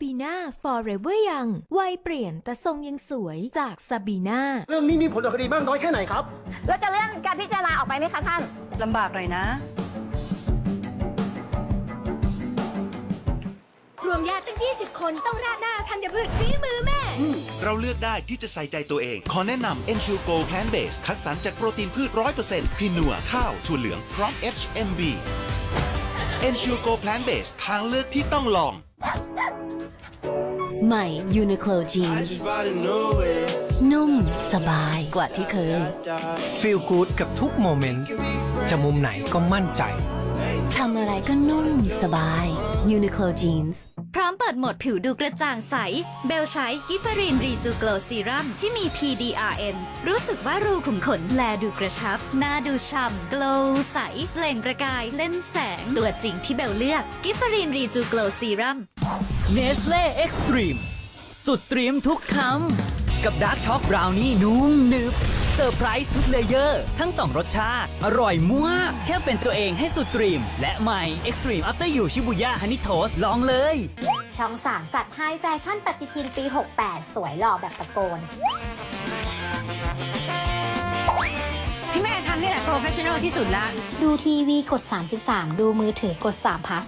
บีนา Forever Young วัยเปลี่ยนแต่ทรงยังสวยจากซาบีนาเรื่องนี้มีผลต่อคดีมากน้อยแค่ไหนครับ แล้วจะเลื่อนการพิจารณาออกไปไหมคะท่าน ลำบากหน่อยนะ รวมญาติตั้ง 20 คนต้องราดหน้าธัญพืชฝีมือแม่ เราเลือกได้ที่จะใส่ใจตัวเอง ขอแนะนำ e n s u r e Go Plant Base คัดสรรจากโปรตีนพืช 100%พินัวข้าวถั่วเหลืองพร้อม HMB e n s u r e Go Plant Base ทางเลือกที่ต้องลอง ใหม่ Uniqlo Jeans นุ่มสบายกว่าที่เคย ฟีลกู๊ดกับทุกโมเมนต์จะมุมไหนก็มั่นใจ ทำอะไรก็นุ่มสบาย Uniqlo Jeans พร้อมเปิดโหมดผิวดูกระจ่างใส เบลใช้กิฟเฟรีนรีจูโกลซีรัมที่มี PDRN รู้สึกว่ารูขุมขนแลดูกระชับ หน้าดูฉ่ำ glow ใสเปล่งประกายเล่นแสง ตัวจริงที่เบลเลือกกิฟเฟรีนรีจูโกลซีรัมเนสเล่เอ็กซ์ตรีมสุดตรีมทุกคำกับดาร์กช็อกบราวนี่นุ่มหนึบ เซอร์ไพรส์ทุกเลเยอร์ ทั้งสองรสชาติ อร่อยมากแค่เป็นตัวเองให้สุดตรีม และใหม่ Extreme After You ชิบุย่าฮันนี่โทสลองเลย ช่อง 3 จัดให้แฟชั่นปฏิทินปี 68 สวยหล่อแบบตะโกน พี่แม่ทำนี่แหละโปรเฟชชั่นอลที่สุดละดูทีวีกด 33 ดูมือถือกด3 plus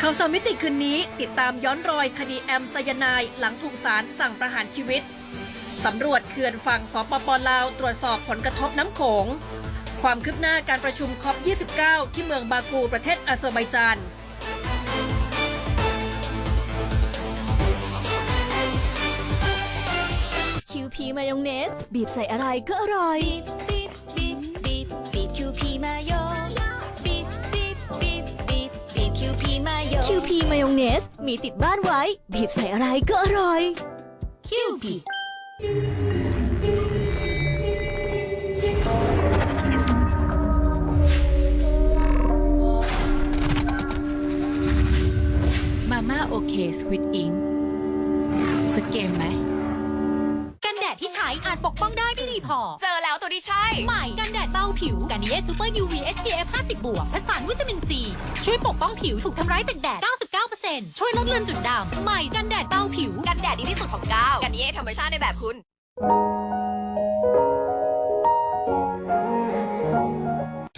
ข่าวสารมิติคืนนี้ ติดตามย้อนรอยคดีแอมไซยานายหลังถูกศาลสั่งประหารชีวิต สำรวจเขื่อนฝั่งสปปลาว ตรวจสอบผลกระทบน้ำโขง ความคืบหน้าการประชุมคอป29 ที่เมืองบากูประเทศอาเซอร์ไบจานคิวพีมายองเนส บีบใส่อะไรก็อร่อย บีบบีบบีบบีบคิวพีมาโยบีบบีบบีบบีบบีบคิวพีมาโยคิวพีมายองเนส มีติดบ้านไว้ บีบใส่อะไรก็อร่อย มาม่าโอเคสควิดอิงสเกมไหม กันแดดที่ใช้อาจปกป้องได้ไม่ดีพอ เจอแล้วตัวที่ใช่ ใหม่กันแดดเบาผิวกันเยซูเปอร์ UV SPF 50 บวกผสานวิตามินซี ช่วยปกป้องผิวถูกทำร้ายจากแดด 99%ช่วยลดเลือนจุดด่างใหม่กันแดดเบาผิว กันแดดดีที่สุดของก้าวกันนี้ธรรมชาติในแบบคุณ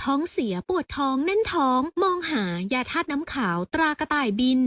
ท้องเสียปวดท้องแน่นท้อง มองหายาธาตุน้ำขาวตรากระต่ายบิน